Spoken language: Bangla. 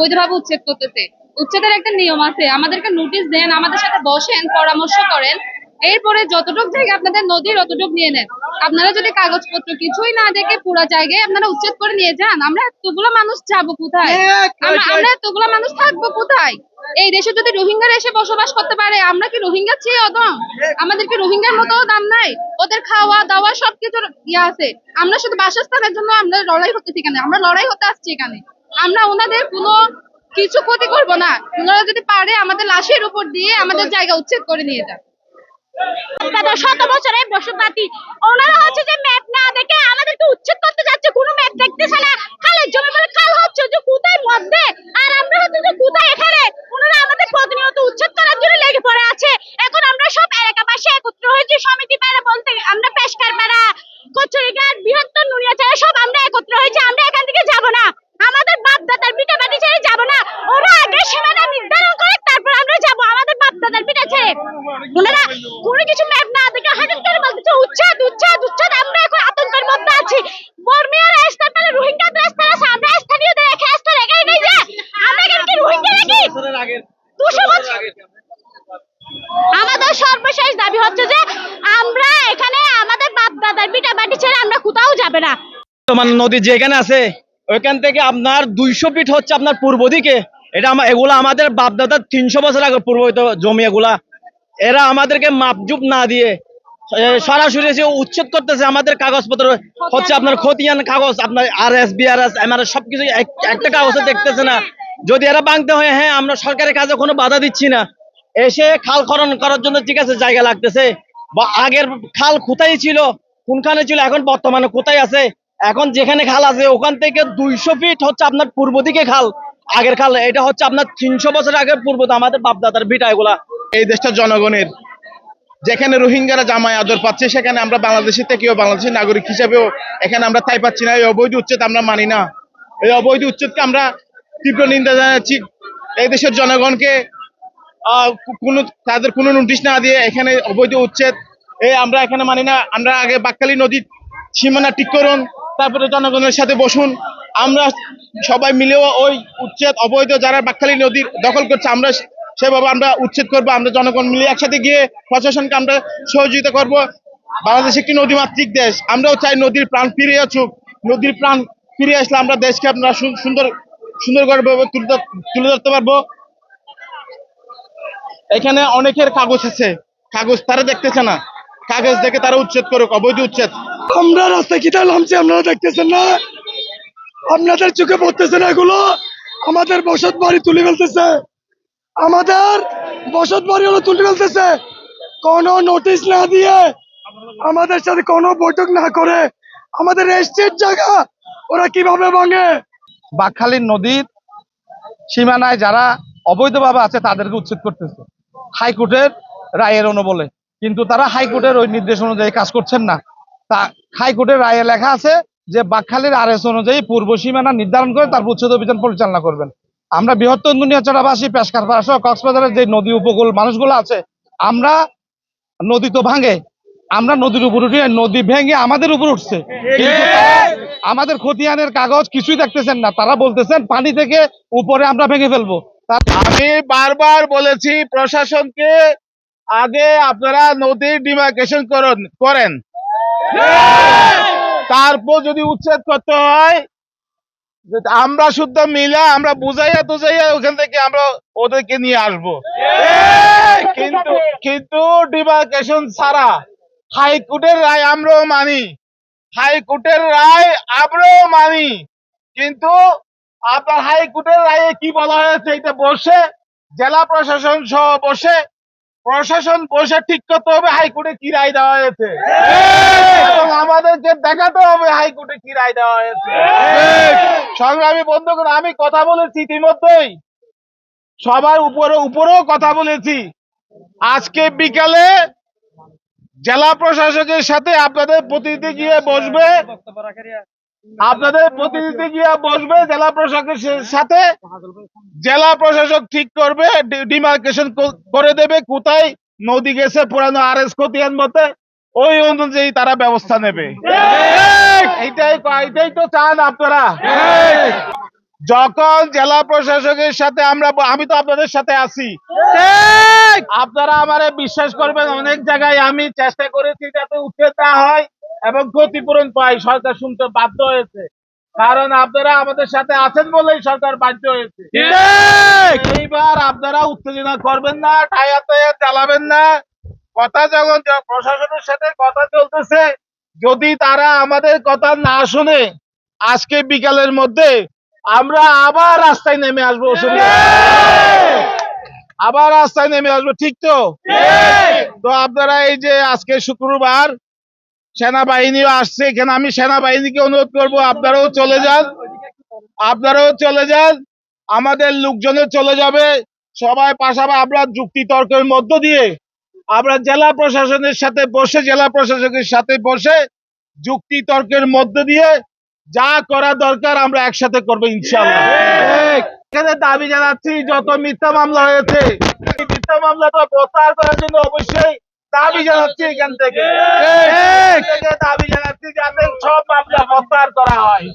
বৈধভাবে উচ্ছেদ করতেছে। উচ্ছেদের একটা নিয়ম আছে আমাদেরকে নোটিশ দেন আমাদের সাথে বসেন পরামর্শ করেন। এরপরে যতটুক জায়গা আপনাদের নদীর অতটুক নিয়ে নেন। আপনারা যদি কাগজপত্র কিছুই না দেখে পুরো জায়গায় আপনারা উচ্ছেদ করে নিয়ে যান আমরা এতগুলো মানুষ যাব কোথায়? আমরা এতগুলো মানুষ থাকব কোথায়? এই দেশে যদি রোহিঙ্গারা এসে বসবাস করতে পারে, আমরা কি রোহিঙ্গা চেয়ে অদম আমাদেরকে রোহিঙ্গার মতো দাম নাই। ওদের খাওয়া, দাওয়া সবকিছুর ইয়ে আছে। আমরা শুধু বাসস্থানের জন্য আমরা লড়াই করতেছি এখানে আমরা লড়াই হতে আসছি এখানে। আমরা ওনাদের কোনো কিছু ক্ষতি করব না। ওনারা যদি পারে, আমাদের লাশের উপর দিয়ে আমাদের জায়গা উচ্ছেদ করে নিয়ে যান। শত বছরের বসবাসী ওনারা হচ্ছে যে ম্যাপ না দেখে আমাদেরকে উচ্ছেদ করতে যাচ্ছে। কোনো ম্যাপ দেখতেছে না খালের জমি বলে খাল হচ্ছে যে কোথায় মধ্যে আর আমরা হচ্ছে যে কোথায় এখানে ওনারা আমাদের প্রতিনিয়ত উচ্ছেদ করার জন্য লেগে পড়ে আছে এখন আমরা সব এলাকাবাসী একত্র হয়েছি সমিতি পাড়া বলতে আমরা পেশকার পাড়া কচুরিঘাট বৃহত্তর নুনিয়াচারা সব আমরা একত্র হয়েছি আমরা এখান থেকে যাব না আমাদের বাপদাদার পিঠা বাড়ি ছেড়ে যাব না ওরা আগে সীমানা নির্ধারণ করে তারপর আমরা যাব আমাদের বাপদাদার পিঠা ছেড়ে ওনারা কোনো কিছু ম্যাপ না দেখে হঠাৎ করে বলতেছে উচ্ছেদ উচ্ছেদ উচ্ছেদ আমরা এখন আতঙ্কের মধ্যে আছি বর্মিয়ার রাস্তার পারে রোহিঙ্গা রাস্তা আছে আমরা স্থানীয়দের রেখে রাস্তা রেখে নেই যে আমরা এখানে কি রোহিঙ্গা নাকি দুশো বছর। আমাদের সর্বশেষ দাবি হচ্ছে যে আমরা এখানে আমাদের বাপ দাদার পিঠা বাটি ছেড়ে আমরা কোথাও যাবে না। বর্তমান নদী যেখানে আছে ওইখান থেকে আপনার দুইশো ফিট হচ্ছে আপনার পূর্ব দিকে। এটা আমা- এগুলা আমাদের বাপদাদার তিনশো বছর আগে পূর্বহিত জমি এগুলা। এরা আমাদেরকে মাপজুপ না দিয়ে সরাসরি এসে উচ্ছেদ করতেছে আমাদের কাগজপত্র। হচ্ছে আপনার খতিয়ান কাগজ আপনার R S B R S M R সবকিছু এক- একটা কাগজে দেখতেছে না। যদি এরা বাংতে হয় হ্যাঁ আমরা সরকারের কাজে কোনো বাধা দিচ্ছি না। এসে খাল খনন করার জন্য ঠিক আছে, জায়গা লাগতেছে। বা আগের খাল কোথায় ছিল, কোনখানে ছিল, এখন বর্তমানে কোথায় আছে? এখন যেখানে খাল আছে, ওখান থেকে দুইশো ফিট হচ্ছে আপনার পূর্ব দিকে খাল। আগের খাল, এটা হচ্ছে আপনার তিনশো বছর আগের পূর্ব আমাদের বাপদাদার ভিটা এগুলা। এই দেশটা জনগণের। যেখানে রোহিঙ্গারা জামায় আদর পাচ্ছে, সেখানে আমরা বাংলাদেশি থেকেও বাংলাদেশের নাগরিক হিসাবেও এখানে আমরা তাই পাচ্ছি না। এই অবৈধ উচ্ছেদ আমরা মানি না। এই অবৈধ উচ্ছেদকে আমরা তীব্র নিন্দা জানাচ্ছি এই দেশের জনগণকে কোনো, তাদের কোনো নোটিশ না দিয়ে এখানে অবৈধ উচ্ছেদ। এই আমরা এখানে মানি না, আমরা আগে বাক্কালী নদীর সীমানা ঠিক করুন, তারপরে জনগণের সাথে বসুন। আমরা সবাই মিলেও ওই উচ্ছেদ অবৈধ যারা বাক্কালী নদীর দখল করছে, আমরা সেভাবে আমরা উচ্ছেদ করব, আমরা জনগণ মিলে একসাথে গিয়ে প্রশাসনকে আমরা সহযোগিতা করব। বাংলাদেশ একটি নদীমাতৃক দেশ, আমরাও চাই নদীর প্রাণ ফিরে আসুক। নদীর প্রাণ ফিরে আসলে আমরা দেশকে সু- সুন্দর সুন্দর করে তুলে ধরতে পারব। এখানে অনেকের কাগজ আছে। কাগজ তারা দেখতেছে না। কাগজ দেখে তারা উচ্ছেদ করুক, অবৈধ উচ্ছেদ। আমরা রাস্তায় কিতা নামছি, আপনারা দেখতেছেন না? আপনাদের চোখে পড়তেছে না এগুলো? আমাদের বসত বাড়ি তুলে ফেলতেছে। আমাদের বসত বাড়ি হলো তুলে ফেলতেছে। কোনো নোটিশ না দিয়ে আমাদের সাথে কোনো বৈঠক না করে আমাদের রেস্টের জায়গা ওরা কীভাবে ভাঙে? বাকখালী নদীর সীমানায় যারা অবৈধভাবে আছে, তাদেরকে উচ্ছেদ করতেছে। হাইকোর্টের রায়ের অনুবলে। কিন্তু তারা হাইকোর্টের ওই নির্দেশ অনুযায়ী কাজ করছেন না। তা হাইকোর্টের রায়ে লেখা আছে যে, বাকখালীর আরএস অনুযায়ী পূর্ব সীমানা নির্ধারণ করে তারপর উচ্ছেদ অভিযান পরিচালনা করবেন। আমরা বৃহত্তর দুনিয়াচড়াবাসী পেশকারপাড়া সহ কক্সবাজারের যে নদী উপকূল মানুষগুলো আছে, আমরা নদী তো ভাঙে। আমরা নদীর উপর উঠি, নদী ভেঙে আমাদের উপর উঠছে। আমাদের খতিয়ানের কাগজ কিছুই দেখতেছেন না। তারা বলতেছেন, পানি থেকে উপরে আমরা ভেঙে ফেলব। আমি বারবার বলেছি, প্রশাসনকে আগে আপনারা নদীর ডিমার্কেশন করুন তারপর যদি উচ্ছেদ করতে হয় আমরা শুদ্ধ মিলা আমরা বুঝাইয়া তুজাইয়া ওখান থেকে আমরা ওদেরকে নিয়ে আসব। কিন্তু কিন্তু ডিমার্কেশন ছাড়া হাইকোর্টের রায় আমরাও মানি। হাইকোর্টের রায় আমরাও মানি। কিন্তু আপনার হাইকোর্টের রায়ে কি বলা হয়েছে এটা বসে জেলা প্রশাসন সহ বসে প্রশাসন বসে ঠিক করতে হবে হাইকোর্টে কি রায় দেওয়া হয়েছে। এবং আমাদেরকে দেখাতে হবে হাইকোর্টে কি রায় দেওয়া হয়েছে। সংগ্রামী বন্ধুগণ আমি কথা বলেছি ইতিমধ্যেই। সবার উপরে উপরেও কথা বলেছি। আজকে বিকালে জেলা প্রশাসকের সাথে আপনাদের প্রতিনিধি গিয়ে বসবে। আপনাদের প্রতিনিধি গিয়ে বসবে জেলা প্রশাসকের সাথে। জেলা প্রশাসক ঠিক করবে ডিমার্কেশন করে দেবে কোথায় নদী গেছে পুরানো আর এস খতিয়ান মতে ওই অনুযায়ী তারা ব্যবস্থা নেবে। এইটাই এইটাই তো চান আপনারা। যখন জেলা প্রশাসকের সাথে আমরা আমি তো আপনাদের সাথে আছি। আপনারা আমার বিশ্বাস করবেন অনেক জায়গায় আমি চেষ্টা করেছি যাতে উচ্ছেদ না হয় এবং ক্ষতিপূরণ পাই সরকার শুনতে বাধ্য হয়েছে। কারণ আপনারা আমাদের সাথে আছেন বলেই সরকার বাধ্য হয়েছে। এইবার আপনারা উত্তেজনা করবেন না টায়ার টায়ার চালাবেন না। কথা যখন প্রশাসনের সাথে কথা চলতেছে যদি তারা আমাদের কথা না শুনে আজকে বিকালের মধ্যে আমরা আবার রাস্তায় নেমে আসব অসুবিধা আবার রাস্তায় নেমে আসব ঠিক তো? তো আপনারা এই যে আজকে শুক্রবার সেনাবাহিনীও আসছে এখানে আমি সেনাবাহিনীকে অনুরোধ করব আপনারাও চলে যান। আপনারাও চলে যান আমাদের লোকজনে চলে যাবে। সবাই পাশাপাশি আমরা যুক্তি তর্কের মধ্য দিয়ে আমরা জেলা প্রশাসনের সাথে বসে জেলা প্রশাসকের সাথে বসে যুক্তি তর্কের মধ্য দিয়ে যা করা দরকার আমরা একসাথে করব ইনশাল্লাহ এখানে দাবি জানাচ্ছি যত মিথ্যা মামলা হয়েছে এই মিথ্যা মামলাটা প্রত্যাহার করার জন্য অবশ্যই দাবি জানাচ্ছি এখান থেকে। এখান থেকে দাবি জানাচ্ছি যাতে সব মামলা প্রত্যাহার করা হয়।